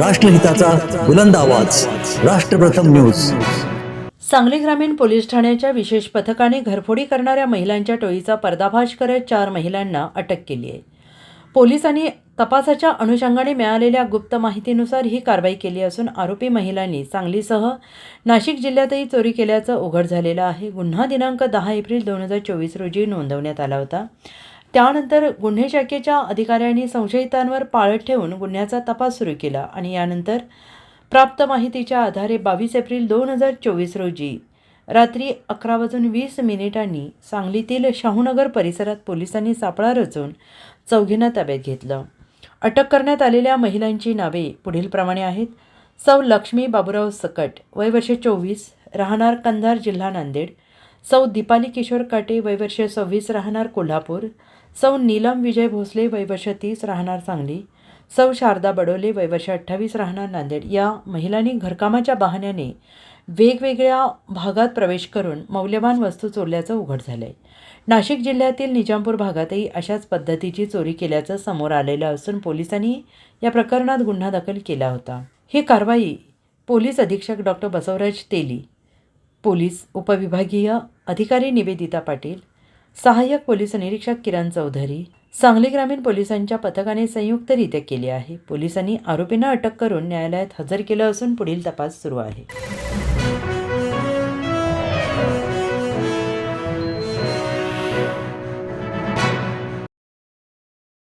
राष्ट्रहिताचा बुलंद आवाज. राष्ट्रप्रथम न्यूज. सांगली ग्रामीण पोलीस ठाण्याच्या विशेष पथकाने घरफोडी करणाऱ्या महिलांच्या टोळीचा पर्दाफाश करत चार महिलांना अटक केली आहे. पोलिसांनी तपासाच्या अनुषंगाने मिळालेल्या गुप्त माहितीनुसार ही कारवाई केली असून आरोपी महिलांनी सांगलीसह नाशिक जिल्ह्यातही चोरी केल्याचं उघड झालेलं आहे. गुन्हा दिनांक दहा एप्रिल दोन हजार चोवीस रोजी नोंदवण्यात आला होता. त्यानंतर गुन्हे शाखेच्या अधिकाऱ्यांनी संशयितांवर पाळत ठेवून गुन्ह्याचा तपास सुरू केला आणि यानंतर प्राप्त माहितीच्या आधारे बावीस एप्रिल दोन हजार चोवीस रोजी रात्री अकरा वाजून वीस मिनिटांनी सांगलीतील शाहूनगर परिसरात पोलिसांनी सापळा रचून चौघींना ताब्यात घेतलं. अटक करण्यात आलेल्या महिलांची नावे पुढीलप्रमाणे आहेत. सौ लक्ष्मी बाबुराव सकट वय वर्ष चोवीस राहणार कंधार जिल्हा नांदेड सौ दीपाली किशोर काटे वैवर्ष सव्वीस राहणार कोल्हापूर. सौ नीलम विजय भोसले वैवर्ष तीस राहणार सांगली. सौ शारदा बडोले वैवर्ष अठ्ठावीस राहणार नांदेड. या महिलांनी घरकामाच्या बहाण्याने वेगवेगळ्या भागात प्रवेश करून मौल्यवान वस्तू चोरल्याचं उघड झालं आहे नाशिक जिल्ह्यातील निजामपूर भागातही अशाच पद्धतीची चोरी केल्याचं समोर आलेलं असून पोलिसांनी या प्रकरणात गुन्हा दाखल केला होता. ही कारवाई पोलीस अधीक्षक डॉक्टर बसवराज तेली पोलीस उपविभागीय अधिकारी निवेदिता पाटील सहाय्यक पोलीस निरीक्षक किरण चौधरी सांगली ग्रामीण पोलिसांच्या पथकाने संयुक्तरित्या केली आहे. पोलिसांनी आरोपींना अटक करून न्यायालयात हजर केलं असून पुढील तपास सुरू आहे.